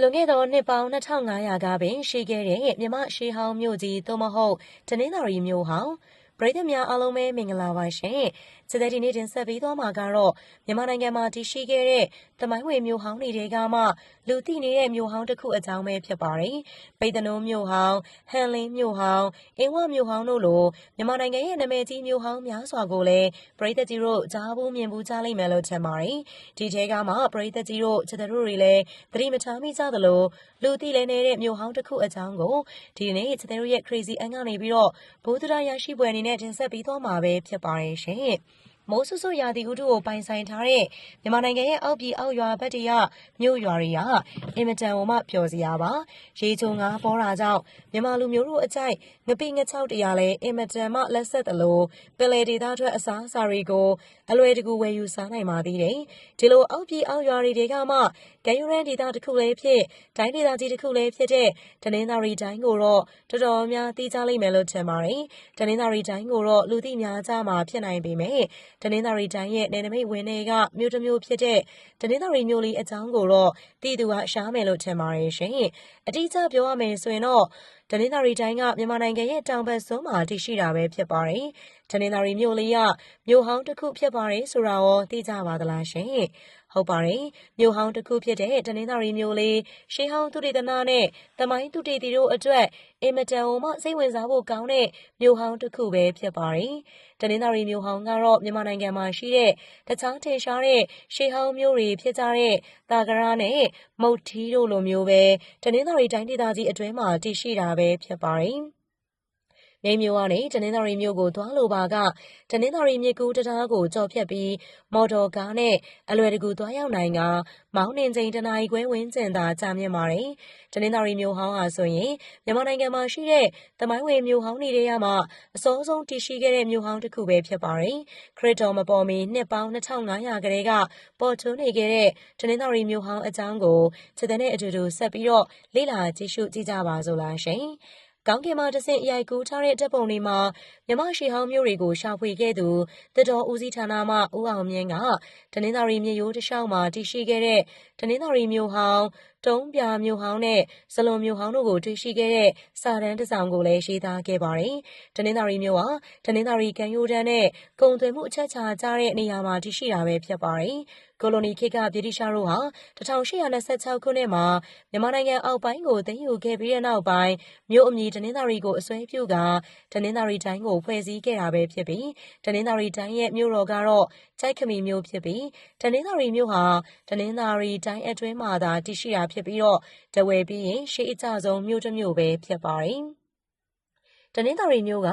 လွန်ခဲ့သောနှစ်ပေါင်း2500ကပင်ရှိခဲ့တဲ့ မြမရှေးဟောင်းမြို့ကြီး သို့မဟုတ် တနင်္သာရီမြို့ဟောင်း ပရိသတ်များအားလုံးပဲမင်္ဂလာပါရှင်။စတဲ့ဒီနေ့တင်ဆက်ပေးသွားမှာကတော့မြန်မာနိုင်ငံမှာတည်ရှိခဲ့တဲ့သမိုင်းဝင်မြို့ဟောင်းတွေကမှလူသိနေတဲ့မြို့ဟောင်းတစ်ခုအကြောင်းပဲဖြစ်ပါတယ်။ပိတ်တနုံမြို့ဟောင်း၊ဟန်လင်းမြို့ဟောင်း၊အင်းဝမြို့ဟောင်းတို့လိုမြန်မာနိုင်ငံရဲ့နာမည်ကြီးမြို့ဟောင်းများစွာကိုလည်းပရိသတ်ကြီးတို့ကြားဘူးမြင်ဘူးကြားလိမ့်မယ်လို့ထင်ပါတယ်။ဒီထဲကမှပရိသတ်ကြီးတို့ချက်တို့တွေလည်းသတိမထားမိကြသလိုလူသိလည်းနေတဲ့မြို့ဟောင်းတစ်ခုအကြောင်းကိုဒီနေ့ချက်တို့ရဲ့ crazy အန်ကနေပြီးတော့ဘိုးတရားရရှိပွဲအနေနဲ့ တင်ဆက်ပေးသွားမှာပဲ ဖြစ်ပါတယ်ရှင်။မိုးဆူဆူရာသီဥတုကို ပိုင်ဆိုင်ထားတဲ့ မြန်မာနိုင်ငံရဲ့ အောက်ပြည်အောက်ရွာဘက်တရမြို့ရွာတွေကအင်မတန်ဝမပျော်စရာပါ ရေချုံငါပေါ်တာကြောင့် မြန်မာလူမျိုးတို့အကြိုက် ငပိငချောက်တရားလဲအင်မတန်မှလက်ဆက်သလို ပင်လေဒေသထွက် အစားအစာတွေကိုအလွယ်တကူဝယ်ယူစားနိုင်ပါသေးတယ်ဒီလိုအောက်ပြည်အောက်ရွာတွေကမှကယူရန်ဒေသတစ်ခုလေးဖြစ်တိုင်းဒေသကြီးတစ်ခုလေးဖြစ်တဲ့တနင်္သာရီတိုင်းကိုတော့တော်တော်များသိကြလိမ့်မယ်လို့ထင်ပါတယ်တနင်္သာရီတိုင်းကိုတော့လူသိများကြမှာဖြစ်နိုင်ပေမဲ့တနင်္သာရီတိုင်းရဲ့နယ်နိမိတ်ဝင်တွေကမြို့တစ်မြို့ဖြစ်တဲ့တနင်္သာရီမြို့လေးအကြောင်းကိုတော့တည်သူကရှားမယ်လို့ထင်ပါတယ်ရှင်။အတိအကျပြောရမယ်ဆိုရင်တော့ တနင်္သာရီတိုင်းက မြန်မာနိုင်ငံရဲ့ တောင်ဘက်စွန်းမှာ တည်ရှိတာပဲ ဖြစ်ပါတယ်။တနင်္သာရီမြို့လေးက မြို့ဟောင်းတစ်ခု ဖြစ်ပါတယ်ဆိုတာရော သိကြပါသလားရှင်။ ဟုတ်ပါတယ်မြို့ဟောင်းတစ်ခုဖြစ်တဲ့တနင်္သာရီမြို့လေးရှေးဟောင်းသူတေသနာနဲ့သမိုင်းသူတေတီတို့အတွက်အင်မတန်မှစိတ်ဝင်စားဖို့ကောင်းတဲ့မြို့ဟောင်းတစ်ခုပဲဖြစ်ပါတယ်တနင်္သာရီမြို့ဟောင်းကတော့မြန်မာနိုင်ငံမှာရှိတဲ့တခြားထင်ရှားတဲ့ရှေးဟောင်းမြို့တွေဖြစ်ကြတဲ့တာကရာနဲ့မုတ်ထီးတို့လိုမျိုးပဲတနင်္သာရီတိုင်းဒေသကြီးအတွင်းမှာတည်ရှိတာပဲဖြစ်ပါတယ် မြိတ်မြို့ကနေတနင်္သာရီမြို့ကိုသွားလိုပါကတနင်္သာရီမြစ်ကူးတံတားကိုကျော်ဖြတ်ပြီးမော်တော်ကားနဲ့အလွယ်တကူသွားရောက်နိုင်ကာမောင်းနှင်ချိန်တနာရီခွဲဝန်းကျင်သာကြာမြင့်ပါတယ်။တနင်္သာရီမြို့ဟောင်းဟာဆိုရင်မြန်မာနိုင်ငံမှာရှိတဲ့သမိုင်းဝင်မြို့ဟောင်းတွေထဲမှာအစောဆုံးတည်ရှိခဲ့တဲ့မြို့ဟောင်းတစ်ခုပဲဖြစ်ပါတယ်။ခရစ်တော်မပေါ်မီနှစ်ပေါင်း2500ကလေးကပေါ်ထွန်းနေခဲ့တဲ့တနင်္သာရီမြို့ဟောင်းအကြောင်းကိုချက်တဲ့အတူတူဆက်ပြီးတော့လေ့လာကြည့်ရှုကြည့်ကြပါစို့လားရှင်။ ကောင်းကင်မှာတဆင့်ရိုက်ကူးထားတဲ့တပ်ပုံတွေမှာမြမရှိဟောင်းမျိုးတွေကိုရှာဖွေခဲ့သူတတော်ဦးစီးဌာနမှဦးအောင်မြင့်ကတနင်္သာရီမြို့ရိုးတစ်လျှောက်မှာတည်ရှိခဲ့တဲ့တနင်္သာရီမြို့ဟောင်း တုံးပြမြို့ဟောင်းနဲ့ ဇလွန်မြို့ဟောင်းတို့ကို တွေ့ရှိခဲ့တဲ့ စာတမ်းတစ်စောင်ကိုလည်း ရေးသားခဲ့ပါတယ်။တနင်္သာရီမြို့ဟာ တနင်္သာရီကံရိုးတန်းနဲ့ ကုံသွယ်မှု အချက်ချာကြတဲ့ နေရာမှာ တည်ရှိတာပဲ ဖြစ်ပါတယ်။ကိုလိုနီခေတ်က ဗြိတိရှားတို့ဟာ1826ခုနှစ်မှာ မြန်မာနိုင်ငံအောက်ပိုင်းကို သိမ်းယူခဲ့ပြီးတဲ့နောက်ပိုင်း မြို့အမည် တနင်္သာရီကို အစွဲပြုကာ တနင်္သာရီတိုင်းကို ဖွဲ့စည်းခဲ့တာပဲဖြစ်ပြီး တနင်္သာရီတိုင်းရဲ့ မြို့တော်ကတော့ကြိုက်ခမီမြို့ဖြစ်ပြီး တနင်္သာရီမြို့ဟာ တနင်္သာရီတိုင်းအတွင်းမှာသာ တည်ရှိတာဖြစ်ပြီးတော့တဝယ်ပြီးရင်ရှေးအကြဆုံးမြို့တစ်မြို့ပဲဖြစ်ပါတယ်။တနင်္သာရီမြို့က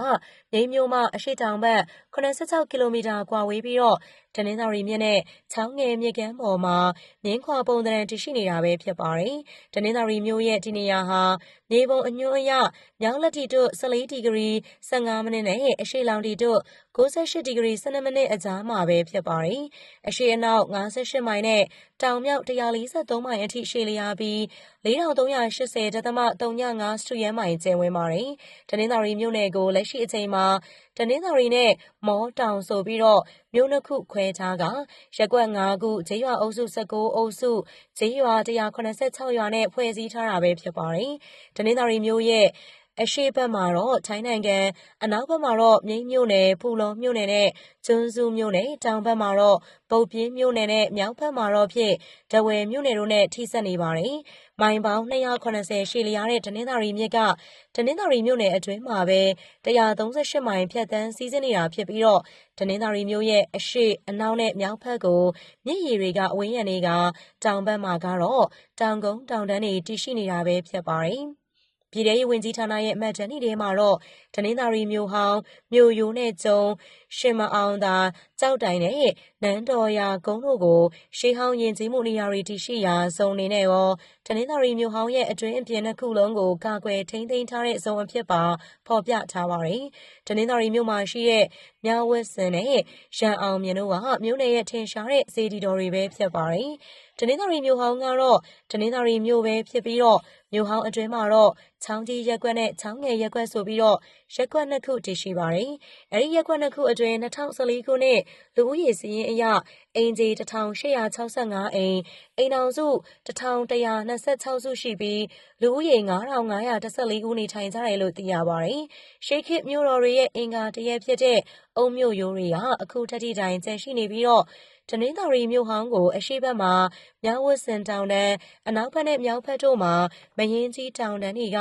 မြိတ်မြို့မှအရှေ့တောင်ဘက်86 ကီလိုမီတာ ကွာဝေးပြီးတော့ တနင်္သာရီမြစ်နဲ့ ချောင်းငယ်မြစ်ကမ်းပေါ်မှာ မြင်းခွာပုံသဏ္ဍာန် တည်ရှိနေတာပဲ ဖြစ်ပါတယ်။တနင်္သာရီမြို့ရဲ့ ဒီနေရာဟာ မြေပုံအညွှန်းအရ မြောင်းလက်တီတို့14ဒီဂရီ15မိနစ်နဲ့ အရှေ့လောင်တီတို့68ဒီဂရီ12မိနစ် အကြားမှာပဲ ဖြစ်ပါတယ်။အရှေ့အနောက်58မိုင်နဲ့ တောင်မြောက်143မိုင်အထိ ရှည်လျားပြီး4380.35စတုရန်မိုင် ကျယ်ဝန်းပါတယ်။တနင်္သာရီမြို့နယ်ကို လက်ရှိအချိန်မှာတနင်္သာရီနဲ့ မောတောင် ဆိုပြီးတော့ မြို့နှစ်ခုခွဲထားကရက်ကွက် ၅ ခု၊ကျေးရွာအုပ်စု ၁၉ အုပ်စု၊ကျေးရွာ ၁၇၆ ရွာနဲ့ ဖွဲ့စည်းထားတာပဲ ဖြစ်ပါတယ်။တနင်္သာရီမြို့ရဲ့ အရှေ့ဘက်မှာတော့ ထိုင်းနိုင်ငံ၊အနောက်ဘက်မှာတော့ မြိတ်မြို့နယ်၊ဖူလုံမြို့နယ်နဲ့ ကျွန်းစုမြို့နယ်၊တောင်ဘက်မှာတော့ ပုတ်ပြင်းမြို့နယ်နဲ့ မြောက်ဘက်မှာတော့ဖြင့်ထားဝယ်မြို့နယ်တို့နဲ့ ထိစပ်နေပါတယ်။မိုင်ပေါင်း ၂၇၀ ရှည်လျားတဲ့ တနင်္သာရီမြစ်က တနင်္သာရီမြို့နယ်အတွင်းမှာပဲ ၁၃၈ မိုင် ဖြတ်သန်းစီးဆင်းနေတာဖြစ်ပြီးတော့တနင်္သာရီမြို့ရဲ့ အရှေ့၊အနောက်နဲ့ မြောက်ဘက်ကို မြစ်ရေတွေကအဝေးရနေကာ တောင်ဘက်မှာကတော့ တောင်ကုန်းတောင်တန်းတွေ တည်ရှိနေတာပဲ ဖြစ်ပါတယ်။ ပြည်ထဲရေးဝန်ကြီးဌာနရဲ့ မှတ်တမ်းတွေမှာတော့ တနင်္သာရီမြို့ဟောင်း မြို့ရိုးနဲ့ကျုံ ရှင်မအောင်သာကြောက်တိုင်နဲ့ နန်းတော်ရာကုန်းတို့ကို ရှေးဟောင်းရင်ကျေးမှုနေရာတွေတည်ရှိရာ ဇုံနေနဲ့ရော တနင်္သာရီမြို့ဟောင်းရဲ့ အတွင်းအပြင်တစ်ခုလုံးကို ကာကွယ်ထိန်းသိမ်းထားတဲ့ ဇုံအဖြစ်ပါ ဖော်ပြထားပါတယ်။တနင်္သာရီမြို့မှာရှိတဲ့ မြဝတ်စင်နဲ့ ရန်အောင်မြင်တို့က မြို့နယ်ရဲ့ ထင်ရှားတဲ့ စေတီတော်တွေပဲ ဖြစ်ပါတယ်။ တနင်္သာရီမြို့ဟောင်းကတော့တနင်္သာရီမြို့ပဲဖြစ်ပြီးတော့မြို့ဟောင်းအတွင်းမှာတော့ချောင်းကြီးရက်ကွက်နဲ့ချောင်းငယ်ရက်ကွက်ဆိုပြီးတော့ရက်ကွက်နှစ်ခုတည်ရှိပါတယ်။အဲဒီရက်ကွက်နှစ်ခုအတွင်း2014ခုနှစ်လူဦးရေစည်းရင်းအရအင်ဂျီ1865အိမ်အိမ်အောင်စု1126စုရှိပြီးလူဦးရေ9514ဦးနေထိုင်ကြတယ်လို့သိရပါတယ်။ရှေးခေတ်မြို့တော်တွေရဲ့အင်္ဂါတရက်ဖြစ်တဲ့အုံမြို့ရိုးတွေကအခုထက်ထိတိုင်ကျန်ရှိနေပြီးတော့ တနင်္သာရီမြို့ဟောင်းကို အရှိတ်ဘက်မှာ မြောက်ဝတ်စင်တောင်တန်း အနောက်ဘက်နဲ့ မြောက်ဘက်တို့မှာ မရင်ကြီးတောင်တန်းတွေက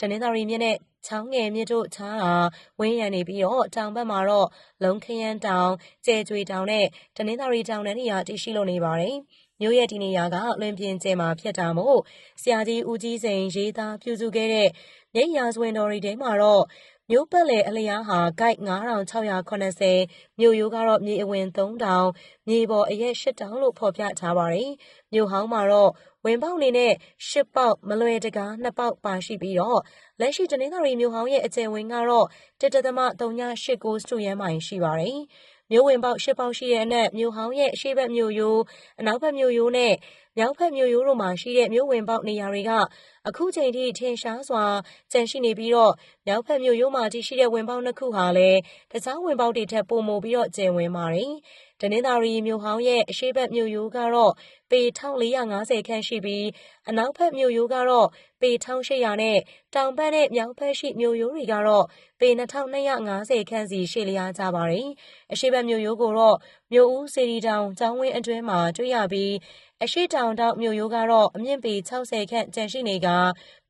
တနင်္သာရီမြစ်နဲ့ ချောင်းငယ်မြစ်တို့ခြားတာဝင်းရံနေပြီးတော့ တောင်ဘက်မှာတော့ လုံခရမ်းတောင်ကျဲကျွေတောင်နဲ့ တနင်္သာရီတောင်တန်းတွေက တည်ရှိလို့နေပါတယ် မြို့ရဲ့ဒီနေရာက လွင်ပြင်ကျဲမှာဖြစ်တာမို့ ဆရာကြီး ဦးကြီးစိန် ရေးသားပြုစုခဲ့တဲ့ မြိတ်ရာဇဝင်တော်တွေထဲမှာတော့ မြို့ပတ်လည်အလျားဟာဂိုက် 9680မြို့ရိုးကတော့ မြေအဝင် 3000 မြေပေါ်အရက် 8000 လို့ ဖော်ပြထားပါတယ်။မြို့ဟောင်းမှာတော့ ဝင်ပေါက်အနေနဲ့10ပေါက် မလွယ်တကား2ပေါက် ပါရှိပြီးတော့ လက်ရှိ တနင်္သာရီမြို့ဟောင်းရဲ့ အကျယ်ဝင်းကတော့1.39စတုရန်မိုင် ရှိပါတယ်။ မြို့ဝင်ပေါက် ၈ ပေါက်ရှိတဲ့အနက် မြို့ဟောင်းရဲ့ အရှိတ်ဘက်မြို့ရိုး အနောက်ဘက်မြို့ရိုးနဲ့ မြောက်ဘက်မြို့ရိုးတို့မှာရှိတဲ့ မြို့ဝင်ပေါက်နေရာတွေက အခုချိန်ထိ ထင်ရှားစွာ ကျန်ရှိနေပြီးတော့မြောက်ဘက်မြို့ရိုးမှာ တည်ရှိတဲ့ ဝင်ပေါက်နှစ်ခုဟာလည်း တခြားဝင်ပေါက်တွေထက် ပိုမိုပြီးတော့ကျယ်ဝန်းပါတယ်။တနင်္သာရီမြို့ဟောင်းရဲ့ အရှိတ်ဘက်မြို့ရိုးကတော့ ပေ1450ခန့်ရှိပြီး အနောက်ဘက်မြို့ရိုးကတော့ ပေ1800 နဲ့ တောင်ဘက်နဲ့ မြောက်ဘက်ရှိ မြို့ရိုးတွေကတော့ ပေ2250 ခန့်စီရှေ့လျားကြပါတယ်။အရှိတ်ဘက်မြို့ရိုးကိုတော့ မြို့ဦးစေတီတောင် ကျောင်းဝင်းအတွင်းမှာ တွေ့ရပြီး အရှိတောင်တောက်မြို့ရိုးကတော့ အမြင့်ပေ60ခန့် ကျန်ရှိနေက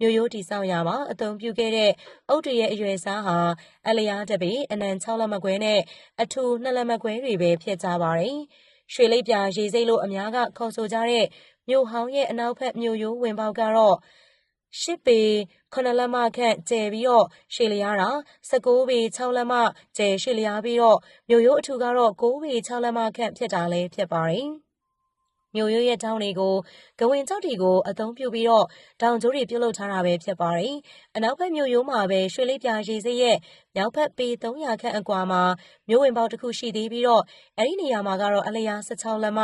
မြို့ရိုးတိဆောက်ရမှာ အသုံးပြုခဲ့တဲ့ အုတ်တရဲ့အရွယ်စားဟာ အလျားတပေ အနံ6လက်မခွဲနဲ့ အထူ2လက်မခွဲတွေပဲ ဖြစ်ကြပါတယ်။ ရွှေလိပ်ပြာရေစိတ်လို့အများကခေါ်ဆိုကြတဲ့မြို့ဟောင်းရဲ့အနောက်ဘက်မြို့ရိုးဝင်ပေါက်ကတော့ရှစ်ပေ9လက်မခန့်ကျယ်ပြီးတော့ရှေလျားတာ19ပေ6လက်မကျယ်ရှေလျားပြီးတော့မြို့ရိုးအထူကတော့9ပေ6လက်မခန့်ဖြစ်တာလည်းဖြစ်ပါတယ်။ မြို့ရိုးရဲ့တောင်းတွေကိုဂဝင်ကြောက်တွေကိုအသုံးပြုပြီးတော့တောင်ကျိုးတွေပြုတ်လုထားတာပဲဖြစ်ပါတယ်။အနောက်ဘက်မြို့ရိုးမှာပဲရွှေလေးပြာရေစိရဲ့မြောက်ဘက်ပေ300ခန့်အကွာမှာမြို့ဝင်ပေါက်တစ်ခုရှိသေးပြီးတော့အဲ့ဒီနေရာမှာကတော့အလျား16လက်မ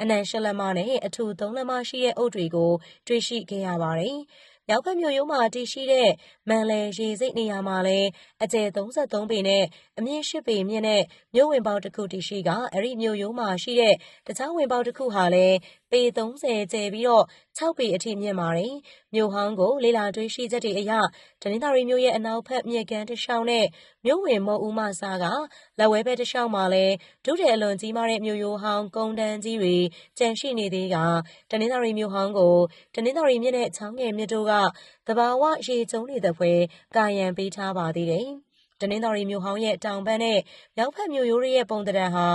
အနံ8လက်မနဲ့အထူ3လက်မရှိတဲ့အုပ်တွေကိုတွေ့ရှိခဲ့ရပါတယ်။ မြောက်ဘက်မြို့ရိုးမှာတည်ရှိတဲ့မန်လဲရေစိတ်နေရာမှာလည်းအကျယ်33ပေနဲ့အမြင့်10ပေမြင့်တဲ့မြို့ဝင်ပေါက်တစ်ခုတည်ရှိကအဲ့ဒီမြို့ရိုးမှာရှိတဲ့တခြားဝင်ပေါက်တစ်ခုဟာလည်းပေ30ကျယ်ပြီးတော့6ပေအထိမြင့်ပါတယ်။မြို့ဟောင်းကိုလေလာတွေးရှိချက်တွေအရတနင်္သာရီမြို့ရဲ့အနောက်ဘက်မြစ်ကမ်းတစ်လျှောက်နဲ့မြို့ဝင်မုံဦးမစားကလက်ဝဲဘက်တစ်လျှောက်မှာလည်းဒုတဲ့အလွန်ကြီးမားတဲ့မြို့ရိုးဟောင်းကုန်းတန်းကြီးတွေကျန်ရှိနေသေးကတနင်္သာရီမြို့ဟောင်းကိုတနင်္သာရီမြစ်နဲ့ချောင်းငယ်မြစ်တို့ကသဘာဝရေကျုံနေတဲ့ဖွဲကာယံပေးထားပါသေးတယ်။တနင်္သာရီမြို့ဟောင်းရဲ့တောင်ဘက်နဲ့မြောက်ဘက်မြို့ရိုးရဲ့ပုံတံဟာ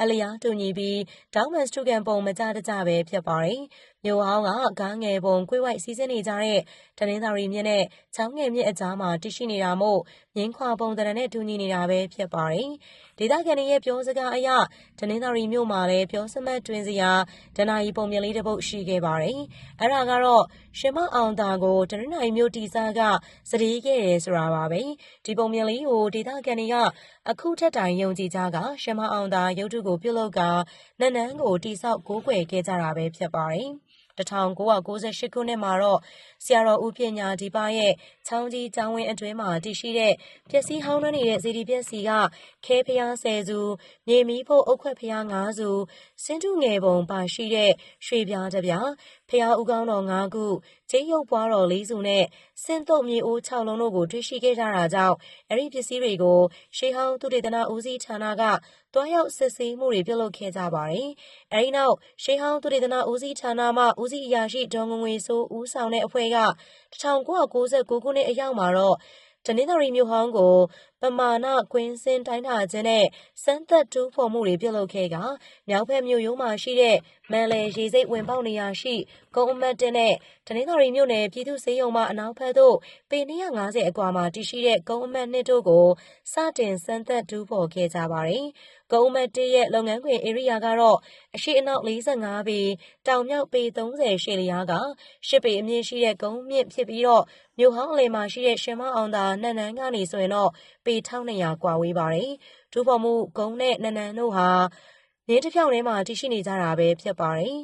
အလျားတူညီပြီးဒေါမန်စတူကန်ပုံမကြတကြပဲဖြစ်ပါတယ်။ မြို့ဟောင်းကကားငယ်ပုံကွေးဝိုက်စီးဆင်းနေကြတဲ့တနင်္သာရီမြစ်နဲ့ချောင်းငယ်မြစ်အကြားမှာတရှိနေတာမို့မြင်းခွာပုံတံနဲ့တူညီနေတာပဲဖြစ်ပါတယ်။ဒေသခံတွေရဲ့ပြောစကားအရတနင်္သာရီမြို့မှာလည်းပြောစမတ်တွင်စရာဒနာယီပုံမြင်လေးတစ်ပုဒ်ရှိခဲ့ပါတယ်။အဲ့ဒါကတော့ရှင်မအောင်တာကိုတနင်္သာရီမြို့တီစာကစတေးခဲ့တယ်ဆိုတာပါပဲ။ဒီပုံမြင်လေးကိုဒေသခံတွေကအခုထက်တိုင်ယုံကြည်ကြကရှင်မအောင်တာရုပ်ထုကိုပြုတ်လုကနန်းနန်းကိုတိဆောက်ကိုးကွယ်ခဲ့ကြတာပဲဖြစ်ပါတယ်။ 1998 ခုနှစ်မှာတော့ ဆရာတော် ဦးပညာဒီပါရဲ့ ချောင်းကြီးကျောင်းဝင်းအတွင်းမှာ တည်ရှိတဲ့ ပျက်စီးဟောင်းနှန်းနေတဲ့ဇီဒီပျက်စီက ခဲဖျားဆယ်စုမြေမီးဖို့အုတ်ခွက်ဖျား၅စုစင်းတုငယ်ပုံပါရှိတဲ့ ရွှေပြားတစ်ပြားဖျားဥကောင်းတော်၅ခုကျင်းရုပ်ပွားတော်၄စုနဲ့စင်းတုတ်မြေအိုး6လုံးတို့ကိုတွေ့ရှိခဲ့ကြတာကြောင့်အဲ့ဒီပစ္စည်းတွေကိုရှေးဟောင်းသုတေသနဦးစီးဌာနကတွားရောက်စစ်ဆေးမှုတွေပြုလုပ်ခဲ့ကြပါတယ်။အဲဒီနောက်ရှေးဟောင်းသုတေသနဦးစီးဌာနမှဦးစီးအရာရှိဒေါ်ငွေငွေဆိုးဦးဆောင်တဲ့အဖွဲ့က1999ခုနှစ်အရောက်မှာတော့တနင်္သာရီမြို့ဟောင်းကိုပမာဏကွင်းစင်းတိုင်းတာခြင်းနဲ့စမ်းသက်တူးဖော်မှုတွေပြုလုပ်ခဲ့ကမြောက်ဘက်မြို့ရိုးမှာရှိတဲ့မန်လေရေစိတ်ဝင်ပေါက်နေရာရှိကုန်းအမတ်တင်နဲ့တနင်္သာရီမြို့နယ်ပြည်သူ့စေယုံမှအနောက်ဘက်သို့ပေ250အကွာမှာတည်ရှိတဲ့ကုန်းအမတ်နှစ်တို့ကိုစတင်စမ်းသက်တူးဖော်ခဲ့ကြပါတယ်။ကုန်းအမတ်တရဲ့လုပ်ငန်းခွင်ဧရိယာကတော့အရှိအနောက်45ပေတောင်မြောက်ပေ30ရှေလျားက10ပေအမြင့်ရှိတဲ့ကုန်းမြင့်ဖြစ်ပြီးတော့မြို့ဟောင်းအလယ်မှာရှိတဲ့ရှင်မအောင်သာနှံ့နှန်းကနေဆိုရင်တော့ပေ1200ကွာဝေးပါတယ်။ဒူးဖော်မှုဂုံနဲ့နနန်တို့ဟာ နင်းတစ်ဖြောင်းထဲမှာတည်ရှိနေကြတာပဲဖြစ်ပါတယ်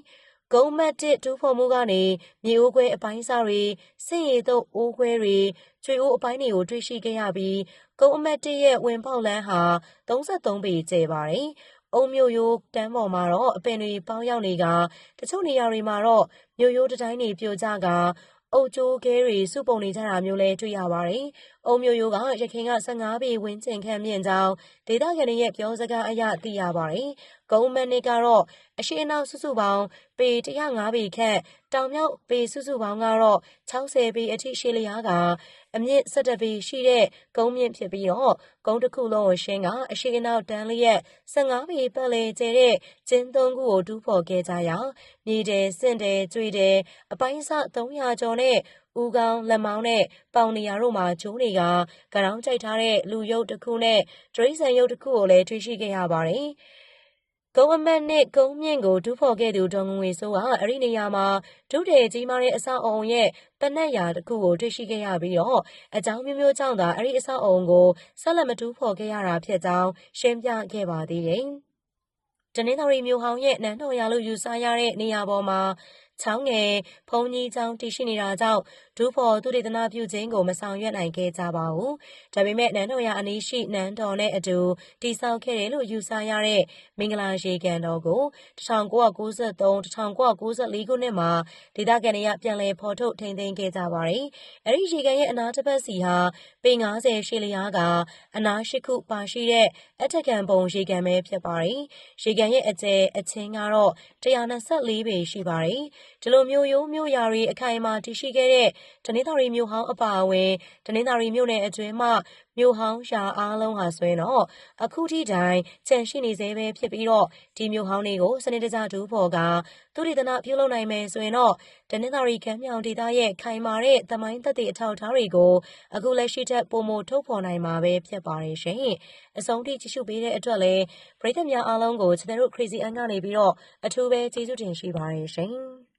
ကုန်းမတ်တစ်တူးဖော်မှုကနေမြေအိုးခွဲအပိုင်းစားတွေစစ်ရည်တုပ်အိုးခွဲတွေကျွေအိုးအပိုင်းတွေကိုတွေ့ရှိခဲ့ရပြီးကုန်းအမတ်တစ်ရဲ့ဝင်ပေါက်လန်းဟာ33ပေကျယ်ပါတယ်။အုံမျိုးရိုးတန်းပေါ်မှာတော့အပင်တွေပေါင်းရောက်နေကတချို့နေရာတွေမှာတော့မျိုးရိုးတတိုင်းတွေပြိုကျက အုတ်ကျိုးခဲတွေ စုပုံနေကြတာမျိုးလည်း တွေ့ရပါတယ်။အုံမျိုးရိုးကရခိုင်က15ပေဝန်းကျင်ခန့်မြင့်ကြောင်း ဒေသခံတွေရဲ့ ပြောစကားအရ သိရပါတယ်။ကုန်းမနစ်ကတော့ အရှိအနောက် စုစုပေါင်း ပေ105ပေခန့် တောင်မြောက်ပေ စုစုပေါင်းကတော့60ပေအထိ ရှည်လျားက အမြင့်17ပေရှိတဲ့ကုန်းမြင့်ဖြစ်ပြီးတော့ကုန်းတစ်ခုလုံးကိုရှင်းကအရှိအနောက်တန်းလျက်15ပေပတ်လည်ကျတဲ့ကျင်းသုံးခုကိုတူးဖော်ခဲ့ကြရာမြေတယ်စင့်တယ်ကျွေတယ်အပိုင်းစ300ကျော်နဲ့ဦးကောင်းလက်မောင်းနဲ့ပေါင်နေရာတို့မှာကျိုးတွေကကရောင်းကြိုက်ထားတဲ့လူရုပ်တစ်ခုနဲ့ဒရိစံရုပ်တစ်ခုကိုလည်းတွေ့ရှိခဲ့ရပါတယ်။ ကုန်းအမတ်နဲ့ကုန်းမြင့်ကို တူးဖော်ခဲ့သူ ဒေါ်ငွေစိုးက အဲ့ဒီနေရာမှာဒုတဲ့ကြီးမားတဲ့ အဆောက်အုံရဲ့ ပနက်ရာတစ်ခုကို တွေ့ရှိခဲ့ရပြီးတော့ အကြောင်းမျိုးမျိုးကြောင့်သာ အဲ့ဒီအဆောက်အုံကို ဆက်လက် မတူးဖော်ခဲ့ရတာဖြစ်ကြောင်း ရှင်းပြခဲ့ပါသေးတယ်။တနင်္သာရီမြို့ဟောင်းရဲ့ နန်းတော်ရလို့ ယူဆရတဲ့ နေရာပေါ်မှာ ချောင်းငယ် ဘုံကြီးချောင်း တည်ရှိနေတာကြောင့် ဒူးဖော်သူဒေသနာပြုခြင်းကိုမဆောင်ရွက်နိုင်ခဲ့ကြပါဘူး။ဒါပေမဲ့နန်းတော်ရအနီးရှိနန်းတော်နဲ့အတူတည်ဆောက်ခဲ့တယ်လို့ယူဆရတဲ့မင်္ဂလာရေကန်တော်ကို1993 1994ခုနှစ်မှာဒေသခံတွေကပြန်လည်ဖော်ထုတ်ထိန်းသိမ်းခဲ့ကြပါတယ်။အဲဒီရေကန်ရဲ့အနားတစ်ပတ်စီဟာပေ90ရှည်လျားကအနားရှိခုပါရှိတဲ့အထက်ကန်ပုံရေကန်ပဲဖြစ်ပါတယ်။ရေကန်ရဲ့အကျယ်အချင်းကတော့124ပေရှိပါတယ်။ဒီလိုမျိုးရိုးမျိုးရာတွေအခိုင်အမာတည်ရှိခဲ့တဲ့တနင်္သာရီမြို့ဟောင်းအပါအဝင် တနင်္သာရီမြို့နယ်အတွင်းမှ မြို့ဟောင်းရာအားလုံးဟာဆိုရင်တော့ အခုထိတိုင် ကျန်ရှိနေသေးပဲဖြစ်ပြီးတော့ ဒီမြို့ဟောင်းတွေကို စနစ်တကျဒူးဖော်ကသူရိဒနာပြုလုပ်နိုင်မယ်ဆိုရင်တော့ တနင်္သာရီကမ်းမြောင်ဒေသရဲ့ ခိုင်မာတဲ့ သမိုင်းသက်သေအထောက်အထားတွေကို အခုလက်ရှိထက် ပိုမိုထုတ်ဖော်နိုင်မှာပဲဖြစ်ပါတယ်ရှင်။အဆုံးထိ ကြည့်ရှုပေးတဲ့အတွက်လည်း ပရိသတ်များအားလုံးကို ကျွန်တော်တို့ Crazy Ann ကနေပြီးတော့ အထူးပဲ ကျေးဇူးတင်ရှိပါတယ်ရှင်။